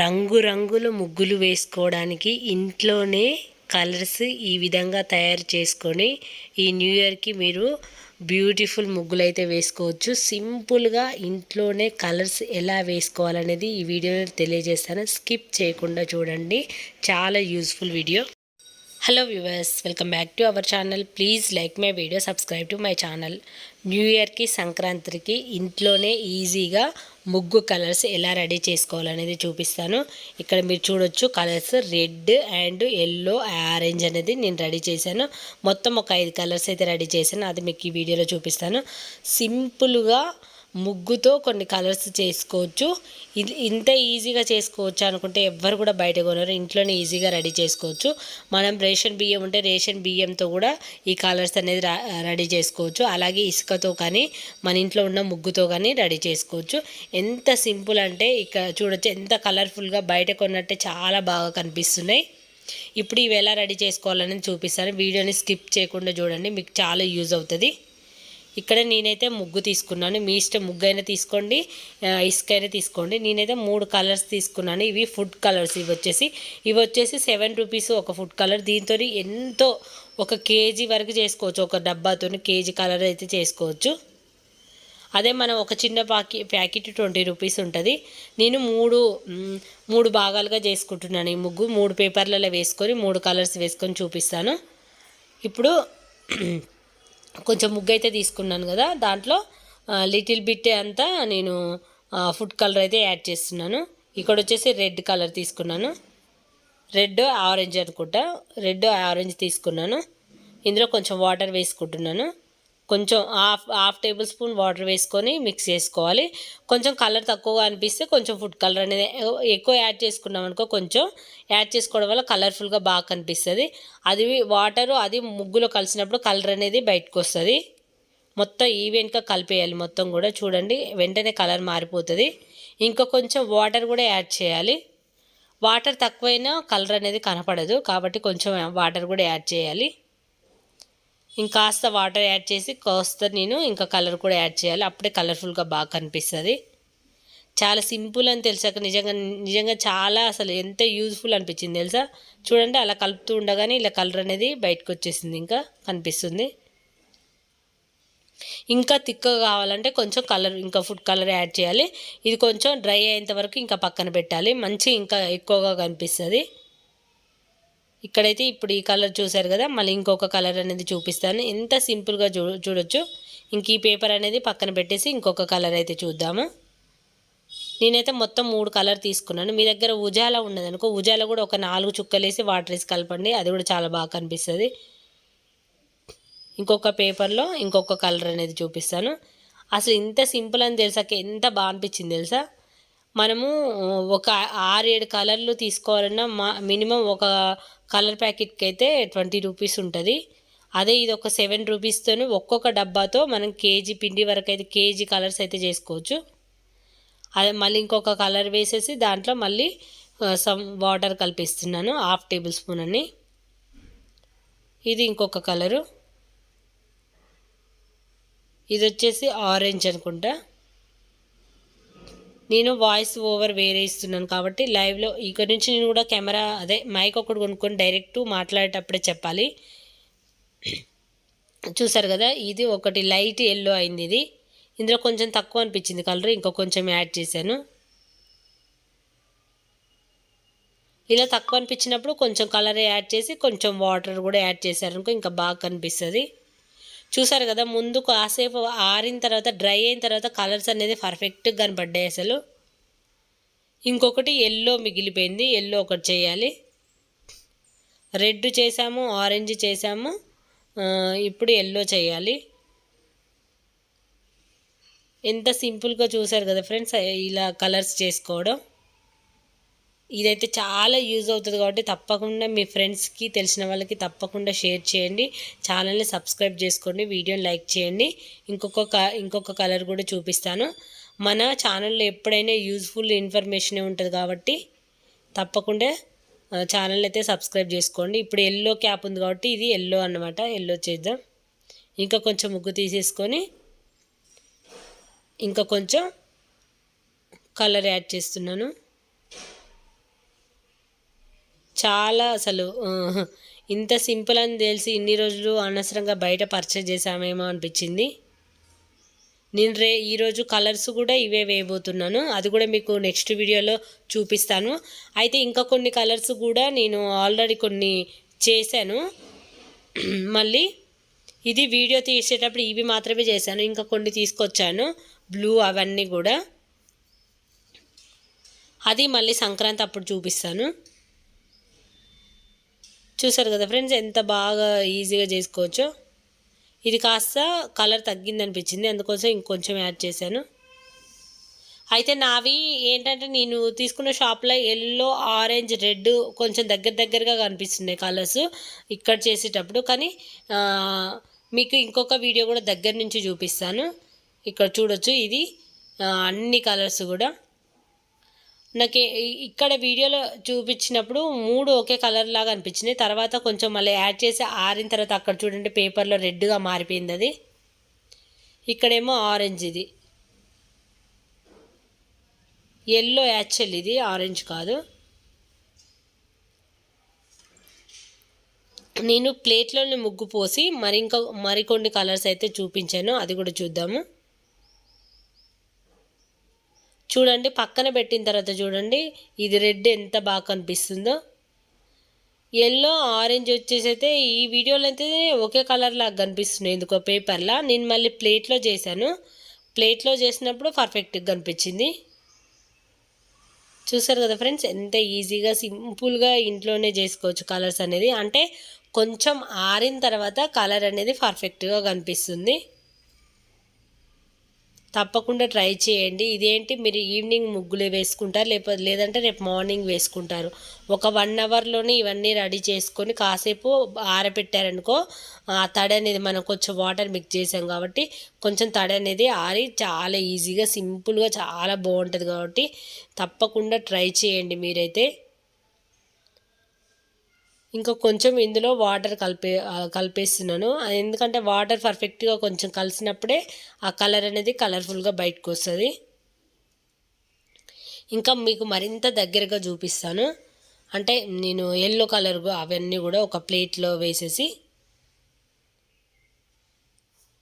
రంగురంగుల ముగ్గులు వేసుకోవడానికి ఇంట్లోనే కలర్స్ ఈ విధంగా తయారు చేసుకొని ఈ న్యూ ఇయర్కి మీరు బ్యూటిఫుల్ ముగ్గులు అయితే వేసుకోవచ్చు. సింపుల్గా ఇంట్లోనే కలర్స్ ఎలా వేసుకోవాలనేది ఈ వీడియోలో తెలియజేస్తాను. స్కిప్ చేయకుండా చూడండి. చాలా useful video. Hello viewers welcome back to our channel please like my video subscribe to my channel new ఇయర్కి సంక్రాంతికి ఇంట్లోనే ఈజీగా ముగ్గు కలర్స్ ఎలా రెడీ చేసుకోవాలనేది చూపిస్తాను. ఇక్కడ మీరు చూడొచ్చు colours red and yellow orange అనేది నేను రెడీ చేశాను. మొత్తం ఒక ఐదు కలర్స్ అయితే రెడీ చేశాను. అది మీకు ఈ వీడియోలో చూపిస్తాను. సింపుల్గా ముగ్గుతో కొన్ని కలర్స్ చేసుకోవచ్చు. ఇది ఇంత ఈజీగా చేసుకోవచ్చు అనుకుంటే ఎవ్వరు కూడా బయట కొనరు ఇంట్లోనే ఈజీగా రెడీ చేసుకోవచ్చు. మనం రేషన్ బియ్యం ఉంటే రేషన్ బియ్యంతో కూడా ఈ కలర్స్ అనేది రెడీ చేసుకోవచ్చు. అలాగే ఇసుకతో కానీ మన ఇంట్లో ఉన్న ముగ్గుతో కానీ రెడీ చేసుకోవచ్చు. ఎంత సింపుల్ అంటే ఇక్కడ చూడొచ్చు ఎంత కలర్ఫుల్గా బయట కొన్నట్టే చాలా బాగా కనిపిస్తున్నాయి. ఇప్పుడు ఇవి ఎలా రెడీ చేసుకోవాలని చూపిస్తాను. వీడియోని స్కిప్ చేయకుండా చూడండి మీకు చాలా యూజ్ అవుతుంది. ఇక్కడ నేనైతే ముగ్గు తీసుకున్నాను. మీ ఇష్టం ముగ్గు అయినా తీసుకోండి ఇసుక అయినా తీసుకోండి. నేనైతే మూడు కలర్స్ తీసుకున్నాను. ఇవి ఫుడ్ కలర్స్. ఇవి వచ్చేసి ఇవి వచ్చేసి సెవెన్ రూపీస్ ఒక ఫుడ్ కలర్. దీంతో ఎంతో ఒక కేజీ వరకు చేసుకోవచ్చు. ఒక డబ్బాతో కేజీ కలర్ అయితే చేసుకోవచ్చు. అదే మనం ఒక చిన్న పాకి ప్యాకెట్ ట్వంటీ రూపీస్ ఉంటుంది. నేను మూడు మూడు భాగాలుగా చేసుకుంటున్నాను ఈ ముగ్గు. మూడు పేపర్లలో వేసుకొని మూడు కలర్స్ వేసుకొని చూపిస్తాను. ఇప్పుడు కొంచెం ముగ్గు అయితే తీసుకున్నాను కదా దాంట్లో లిటిల్ బిట్ అంతా నేను ఫుడ్ కలర్ అయితే యాడ్ చేస్తున్నాను. ఇక్కడ వచ్చేసి రెడ్ కలర్ తీసుకున్నాను. రెడ్ ఆరెంజ్ అనుకుంటా. రెడ్ ఆరెంజ్ తీసుకున్నాను. ఇందులో కొంచెం వాటర్ వేసుకుంటున్నాను. కొంచెం half half table spoon water వేసుకొని మిక్స్ చేసుకోవాలి. కొంచెం కలర్ తక్కువగా అనిపిస్తే కొంచెం ఫుడ్ కలర్ అనేది ఎక్కువ యాడ్ చేసుకున్నాం అనుకో కొంచెం యాడ్ చేసుకోవడం వల్ల కలర్ఫుల్గా బాగా కనిపిస్తుంది. అది వాటరు అది ముగ్గులో కలిసినప్పుడు కలర్ అనేది బయటకు వస్తుంది. మొత్తం ఈవెంట్గా కలిపేయాలి మొత్తం కూడా చూడండి. వెంటనే కలర్ మారిపోతుంది. ఇంకా కొంచెం వాటర్ కూడా యాడ్ చేయాలి. వాటర్ తక్కువైనా కలర్ అనేది కనపడదు కాబట్టి కొంచెం వాటర్ కూడా యాడ్ చేయాలి. ఇంకాస్త వాటర్ యాడ్ చేసి కాస్త నేను ఇంకా కలర్ కూడా యాడ్ చేయాలి. అప్పుడే కలర్ఫుల్గా బాగా కనిపిస్తుంది. చాలా సింపుల్ అని తెలిసాక నిజంగా నిజంగా చాలా అసలు ఎంత యూజ్ఫుల్ అనిపించింది తెలుసా? చూడండి అలా కలుపుతూ ఉండగానే ఇలా కలర్ అనేది బయటకు వచ్చేసింది ఇంకా కనిపిస్తుంది. ఇంకా తిక్కగా కావాలంటే కొంచెం కలర్ ఇంకా ఫుడ్ కలర్ యాడ్ చేయాలి. ఇది కొంచెం డ్రై అయ్యేంత వరకు ఇంకా పక్కన పెట్టాలి. మంచి ఇంకా ఎక్కువగా కనిపిస్తుంది. ఇక్కడైతే ఇప్పుడు ఈ కలర్ చూసారు కదా మళ్ళీ ఇంకొక కలర్ అనేది చూపిస్తాను. ఎంత సింపుల్గా చూ చూడొచ్చు. ఇంక ఈ పేపర్ అనేది పక్కన పెట్టేసి ఇంకొక కలర్ అయితే చూద్దాము. నేనైతే మొత్తం మూడు కలర్ తీసుకున్నాను. మీ దగ్గర ఉజాల ఉన్నదనుకో ఉజాల కూడా ఒక నాలుగు చుక్కలేసి వాటర్ వేసి కలపండి. అది కూడా చాలా బాగా కనిపిస్తుంది. ఇంకొక పేపర్లో ఇంకొక కలర్ అనేది చూపిస్తాను. అసలు ఇంత సింపుల్ అని తెలుసాక ఎంత బాగా అనిపించింది తెలుసా? మనము ఒక ఆరు ఏడు కలర్లు తీసుకోవాలన్నా మా మినిమం ఒక కలర్ ప్యాకెట్కి అయితే ట్వంటీ రూపీస్ ఉంటుంది. అదే ఇది ఒక సెవెన్ రూపీస్తోనే ఒక్కొక్క డబ్బాతో మనం కేజీ పిండి వరకు అయితే కేజీ కలర్స్ అయితే చేసుకోవచ్చు. అదే మళ్ళీ ఇంకొక కలర్ వేసేసి దాంట్లో మళ్ళీ సమ్ వాటర్ కలిపిస్తున్నాను హాఫ్ టేబుల్ స్పూన్ అని. ఇది ఇంకొక కలరు. ఇది వచ్చేసి ఆరెంజ్ అనుకుంటా. నేను వాయిస్ ఓవర్ వేరే ఇస్తున్నాను కాబట్టి లైవ్లో ఇక్కడ నుంచి నేను కూడా కెమెరా అదే మైక్ ఒకటి కొనుక్కొని డైరెక్ట్ మాట్లాడేటప్పుడే చెప్పాలి. చూసారు కదా ఇది ఒకటి లైట్ ఎల్లో అయింది ఇది. ఇందులో కొంచెం తక్కువ అనిపించింది కలర్ ఇంకో కొంచెం యాడ్ చేశాను. ఇలా తక్కువ అనిపించినప్పుడు కొంచెం కలర్ యాడ్ చేసి కొంచెం వాటర్ కూడా యాడ్ చేశారనుకో ఇంకా బాగా కనిపిస్తుంది. చూసారు కదా ముందు కాసేపు ఆరిన తర్వాత డ్రై అయిన తర్వాత కలర్స్ అనేది పర్ఫెక్ట్గా కనపడ్డాయి అసలు. ఇంకొకటి ఎల్లో మిగిలిపోయింది ఎల్లో ఒకటి చేయాలి. రెడ్ చేసాము ఆరెంజ్ చేసాము ఇప్పుడు ఎల్లో చేయాలి. ఎంత సింపుల్గా చూసారు కదా ఫ్రెండ్స్ ఇలా కలర్స్ చేసుకోవడం. ఇదైతే చాలా యూజ్ అవుతుంది కాబట్టి తప్పకుండా మీ ఫ్రెండ్స్కి తెలిసిన వాళ్ళకి తప్పకుండా షేర్ చేయండి. ఛానల్ని సబ్స్క్రైబ్ చేసుకోండి వీడియోని లైక్ చేయండి. ఇంకొక ఇంకొక కలర్ కూడా చూపిస్తాను. మన ఛానల్లో ఎప్పుడైనా యూజ్ఫుల్ ఇన్ఫర్మేషనే ఉంటుంది కాబట్టి తప్పకుండా ఛానల్ అయితే సబ్స్క్రైబ్ చేసుకోండి. ఇప్పుడు ఎల్లో క్యాప్ ఉంది కాబట్టి ఇది ఎల్లో అనమాట ఎల్లో చేద్దాం. ఇంకా కొంచెం ముగ్గు తీసేసుకొని ఇంకా కొంచెం కలర్ యాడ్ చేస్తున్నాను. చాలా అసలు ఇంత సింపుల్ అని తెలిసి ఇన్ని రోజులు అనవసరంగా బయట పర్చేజ్ చేసామేమో అనిపించింది. నేను రే ఈరోజు కలర్స్ కూడా ఇవే వేయబోతున్నాను. అది కూడా మీకు నెక్స్ట్ వీడియోలో చూపిస్తాను. అయితే ఇంకా కొన్ని కలర్స్ కూడా నేను ఆల్రెడీ కొన్ని చేశాను. మళ్ళీ ఇది వీడియో తీసేటప్పుడు ఇవి మాత్రమే చేశాను. ఇంకా కొన్ని తీసుకొచ్చాను. బ్లూ అవన్నీ కూడా. అది మళ్ళీ సంక్రాంతి అప్పుడు చూపిస్తాను. చూసారు కదా ఫ్రెండ్స్ ఎంత బాగా ఈజీగా చేసుకోవచ్చో. ఇది కాస్త కలర్ తగ్గింది అనిపించింది అందుకోసం ఇంకొంచెం యాడ్ చేశాను. అయితే నావి ఏంటంటే నేను తీసుకున్న షాప్లో ఎల్లో ఆరెంజ్ రెడ్ కొంచెం దగ్గర దగ్గరగా కనిపిస్తున్నాయి కలర్స్ ఇక్కడ చేసేటప్పుడు. కానీ మీకు ఇంకొక వీడియో కూడా దగ్గర నుంచి చూపిస్తాను. ఇక్కడ చూడొచ్చు ఇది అన్ని కలర్స్ కూడా. నాకు ఇక్కడ వీడియోలో చూపించినప్పుడు మూడు ఒకే కలర్ లాగా అనిపించినాయి తర్వాత కొంచెం మళ్ళీ యాడ్ చేసి ఆరిన తర్వాత అక్కడ చూడండి పేపర్లో రెడ్గా మారిపోయింది అది. ఇక్కడేమో ఆరెంజ్ ఇది. ఎల్లో యాక్చువల్ ఇది ఆరెంజ్ కాదు. నేను ప్లేట్లోనే ముగ్గు పోసి మరి ఇంకా మరికొన్ని కలర్స్ అయితే చూపించాను. అది కూడా చూద్దాము. చూడండి పక్కన పెట్టిన తర్వాత చూడండి ఇది రెడ్ ఎంత బాగా కనిపిస్తుందో. ఎల్లో ఆరెంజ్ వచ్చేసి అయితే ఈ వీడియోలో అయితే ఒకే కలర్ లాగా కనిపిస్తున్నాయి ఎందుకో పేపర్లా నేను మళ్ళీ ప్లేట్లో చేశాను. ప్లేట్లో చేసినప్పుడు పర్ఫెక్ట్గా కనిపించింది. చూసారు కదా ఫ్రెండ్స్ ఎంత ఈజీగా సింపుల్గా ఇంట్లోనే చేసుకోవచ్చు కలర్స్ అనేది. అంటే కొంచెం ఆరిన తర్వాత కలర్ అనేది పర్ఫెక్ట్గా కనిపిస్తుంది. తప్పకుండా ట్రై చేయండి. ఇదేంటి? మీరు ఈవినింగ్ ముగ్గులే వేసుకుంటారు లేకపోతే లేదంటే రేపు మార్నింగ్ వేసుకుంటారు. ఒక వన్ అవర్లోనే ఇవన్నీ రెడీ చేసుకొని కాసేపు ఆరబెట్టారనుకో ఆ తడి అనేది మనం కొంచెం వాటర్ మిక్స్ చేసాం కాబట్టి కొంచెం తడి అనేది ఆరి చాలా ఈజీగా సింపుల్గా చాలా బాగుంటుంది కాబట్టి తప్పకుండా ట్రై చేయండి మీరైతే. ఇంకా కొంచెం ఇందులో వాటర్ కలిపే కలిపేస్తున్నాను. ఎందుకంటే వాటర్ పర్ఫెక్ట్గా కొంచెం కలిసినప్పుడే ఆ కలర్ అనేది కలర్ఫుల్గా బయటకు వస్తుంది. ఇంకా మీకు మరింత దగ్గరగా చూపిస్తాను. అంటే నేను ఎల్లో కలర్ అవన్నీ కూడా ఒక ప్లేట్లో వేసేసి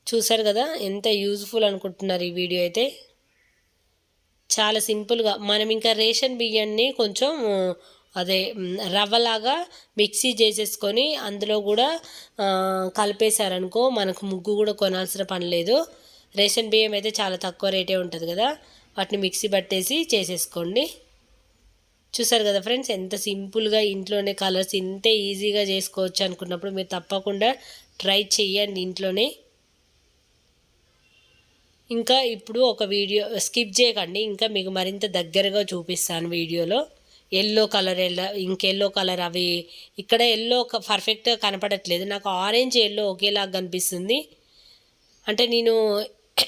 చూసారు కదా ఎంత యూజ్ఫుల్ అనుకుంటున్నారు ఈ వీడియో అయితే. చాలా సింపుల్గా మనం ఇంకా రేషన్ బియ్యాన్ని కొంచెం అదే రవ్వలాగా మిక్సీ చేసేసుకొని అందులో కూడా కలిపేశారనుకో మనకు ముగ్గు కూడా కొనాల్సిన పని లేదు. రేషన్ బియ్యం అయితే చాలా తక్కువ రేటే ఉంటుంది కదా. వాటిని మిక్సీ పట్టేసి చేసేసుకోండి. చూసారు కదా ఫ్రెండ్స్ ఎంత సింపుల్గా ఇంట్లోనే కలర్స్ ఇంతే ఈజీగా చేసుకోవచ్చు అనుకున్నప్పుడు మీరు తప్పకుండా ట్రై చేయండి ఇంట్లోనే. ఇంకా ఇప్పుడు ఒక వీడియో స్కిప్ చేయకండి ఇంకా మీకు మరింత దగ్గరగా చూపిస్తాను వీడియోలో. ఎల్లో కలర్ ఎల్లో ఇంకెల్లో కలర్ అవి. ఇక్కడ ఎల్లో పర్ఫెక్ట్గా కనపడట్లేదు. నాకు ఆరెంజ్ ఎల్లో ఒకేలాగా కనిపిస్తుంది. అంటే నేను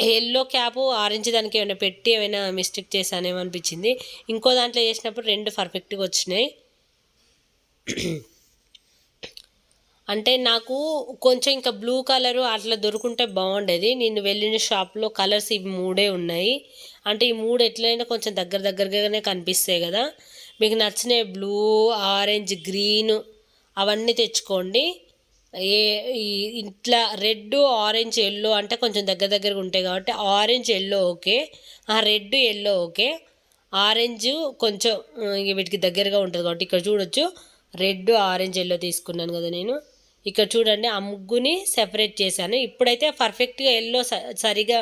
ఎల్లో క్యాప్ ఆరెంజ్ దానికి ఏమైనా పెట్టి ఏమైనా మిస్టేక్ చేశానేమో అనిపించింది. ఇంకో దాంట్లో చేసినప్పుడు రెండు పర్ఫెక్ట్గా వచ్చినాయి. అంటే నాకు కొంచెం ఇంకా బ్లూ కలరు అట్లా దొరుకుంటే బాగుండేది. నేను వెళ్ళిన షాప్లో కలర్స్ ఇవి మూడే ఉన్నాయి. అంటే ఈ మూడు ఎట్లయినా కొంచెం దగ్గర దగ్గరగానే కనిపిస్తాయి కదా. మీకు నచ్చిన బ్లూ ఆరెంజ్ గ్రీన్ అవన్నీ తెచ్చుకోండి. ఏ ఈ ఇట్లా రెడ్ ఆరెంజ్ ఎల్లో అంటే కొంచెం దగ్గర దగ్గరగా ఉంటాయి కాబట్టి orange yellow okay. Red yellow okay. Orange కొంచెం వీటికి దగ్గరగా ఉంటుంది కాబట్టి ఇక్కడ చూడొచ్చు. రెడ్ ఆరెంజ్ ఎల్లో తీసుకున్నాను కదా నేను. ఇక్కడ చూడండి ఆ ముగ్గుని సెపరేట్ చేశాను. ఇప్పుడైతే పర్ఫెక్ట్గా ఎల్లో సరిగా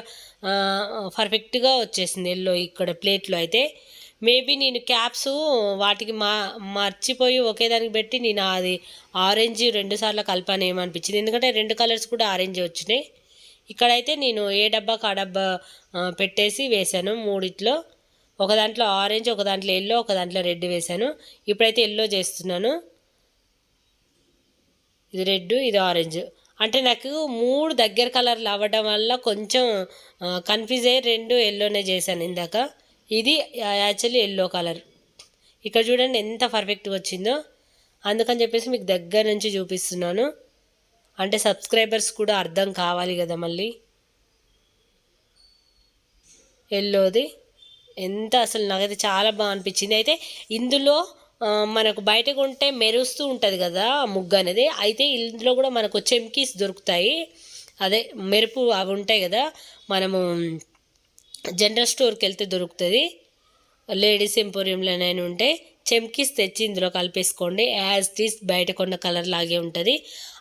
పర్ఫెక్ట్గా వచ్చేసింది ఎల్లో ఇక్కడ ప్లేట్లో అయితే. మేబీ నేను క్యాప్స్ వాటికి మా మర్చిపోయి ఒకే దానికి పెట్టి నేను అది ఆరెంజ్ రెండు సార్లు కలిపాను ఏమనిపించింది. ఎందుకంటే రెండు కలర్స్ కూడా ఆరెంజ్ వచ్చినాయి. ఇక్కడైతే నేను ఏ డబ్బాకి ఆ డబ్బా పెట్టేసి వేశాను మూడిట్లో. ఒక దాంట్లో ఆరెంజ్ ఒక దాంట్లో ఎల్లో ఒక దాంట్లో రెడ్ వేశాను. ఇప్పుడైతే ఎల్లో చేస్తున్నాను. ఇది రెడ్ ఇది ఆరెంజ్. అంటే నాకు మూడు దగ్గర కలర్లు అవ్వడం వల్ల కొంచెం కన్ఫ్యూజ్ అయ్యి రెండు ఎల్లోనే చేశాను ఇందాక. ఇది యాక్చువల్లీ ఎల్లో కలర్ ఇక్కడ చూడండి ఎంత పర్ఫెక్ట్గా వచ్చిందో. అందుకని చెప్పేసి మీకు దగ్గర నుంచి చూపిస్తున్నాను. అంటే సబ్స్క్రైబర్స్ కూడా అర్థం కావాలి కదా మళ్ళీ. ఎల్లోది ఎంత అసలు నాకైతే చాలా బాగా అనిపించింది. అయితే ఇందులో మనకు బయట కొంటే మెరుస్తూ ఉంటుంది కదా ముగ్గు అనేది. అయితే ఇందులో కూడా మనకు చెమ్కీస్ దొరుకుతాయి. అదే మెరుపు అవి ఉంటాయి కదా. మనము జనరల్ స్టోర్కి వెళ్తే దొరుకుతుంది. లేడీస్ ఎంపోరియంలోనైనా ఉంటే చెమ్కీస్ తెచ్చి ఇందులో కలిపేసుకోండి. యాజ్ టీస్ బయట కొన్న కలర్ లాగే ఉంటుంది.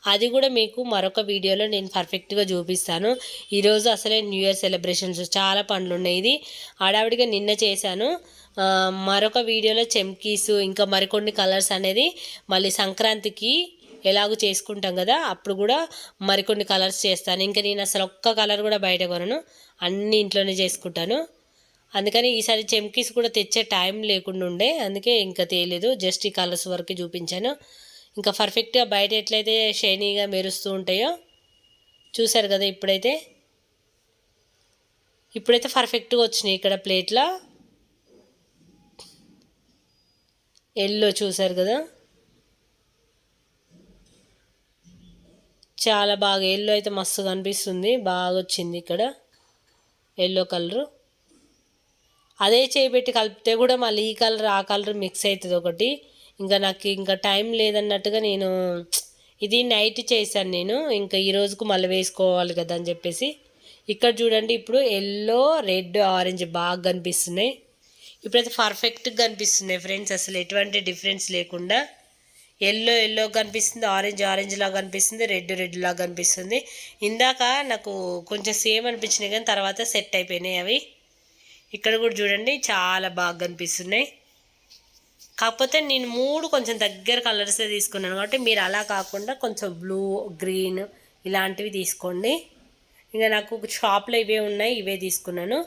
అది కూడా మీకు మరొక వీడియోలో నేను పర్ఫెక్ట్గా చూపిస్తాను. ఈరోజు అసలే న్యూ ఇయర్ సెలబ్రేషన్స్ చాలా పనులు ఉన్నాయి ఇది. హడావిడిగా నిన్న చేశాను. మరొక వీడియోలో చెమ్కీస్ ఇంకా మరికొన్ని కలర్స్ అనేది మళ్ళీ సంక్రాంతికి ఎలాగో చేసుకుంటాం కదా అప్పుడు కూడా మరికొన్ని కలర్స్ చేస్తాను. ఇంకా నేను అసలు ఒక్క కలర్ కూడా బయట కొనను. అన్ని ఇంట్లోనే చేసుకుంటాను. అందుకని ఈసారి చెమ్కీస్ కూడా తెచ్చే టైం లేకుండా ఉండే అందుకే ఇంకా తేలేదు. జస్ట్ ఈ కలర్స్ వరకు చూపించాను. ఇంకా పర్ఫెక్ట్గా బయట ఎట్లయితే షైనీగా మెరుస్తూ ఉంటాయో చూసారు కదా ఇప్పుడైతే? ఇప్పుడైతే పర్ఫెక్ట్గా వచ్చినాయి ఇక్కడ ప్లేట్లో ఎల్లో చూసారు కదా? చాలా బాగా ఎల్లో అయితే మస్తు కనిపిస్తుంది. బాగా వచ్చింది ఇక్కడ. ఎల్లో కలరు అదే చేయబెట్టి కలిపితే కూడా మళ్ళీ ఈ కలర్ ఆ కలర్ మిక్స్ అవుతుంది ఒకటి. ఇంకా నాకు ఇంకా టైం లేదన్నట్టుగా నేను ఇది నైట్ చేశాను నేను. ఇంకా ఈ రోజుకు మళ్ళీ వేసుకోవాలి కదా అని చెప్పేసి. ఇక్కడ చూడండి ఇప్పుడు ఎల్లో రెడ్ ఆరెంజ్ బాగా కనిపిస్తున్నాయి. ఇప్పుడైతే పర్ఫెక్ట్గా కనిపిస్తున్నాయి ఫ్రెండ్స్ అసలు ఎటువంటి డిఫరెన్స్ లేకుండా. ఎల్లో ఎల్లో కనిపిస్తుంది ఆరెంజ్ ఆరెంజ్ లాగా కనిపిస్తుంది రెడ్ రెడ్ లాగా కనిపిస్తుంది. ఇందాక నాకు కొంచెం సేమ్ అనిపించినాయి కానీ తర్వాత సెట్ అయిపోయినాయి అవి. ఇక్కడ కూడా చూడండి చాలా బాగా కనిపిస్తున్నాయి. కాకపోతే నేను మూడు కొంచెం దగ్గర కలర్సే తీసుకున్నాను కాబట్టి మీరు అలా కాకుండా కొంచెం బ్లూ గ్రీన్ ఇలాంటివి తీసుకోండి. ఇంకా నాకు షాప్లో ఇవే ఉన్నాయి ఇవే తీసుకున్నాను.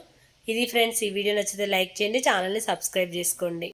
ఇది ఫ్రెండ్స్ ఈ వీడియో నచ్చితే లైక్ చేయండి ఛానల్ని సబ్స్క్రైబ్ చేసుకోండి.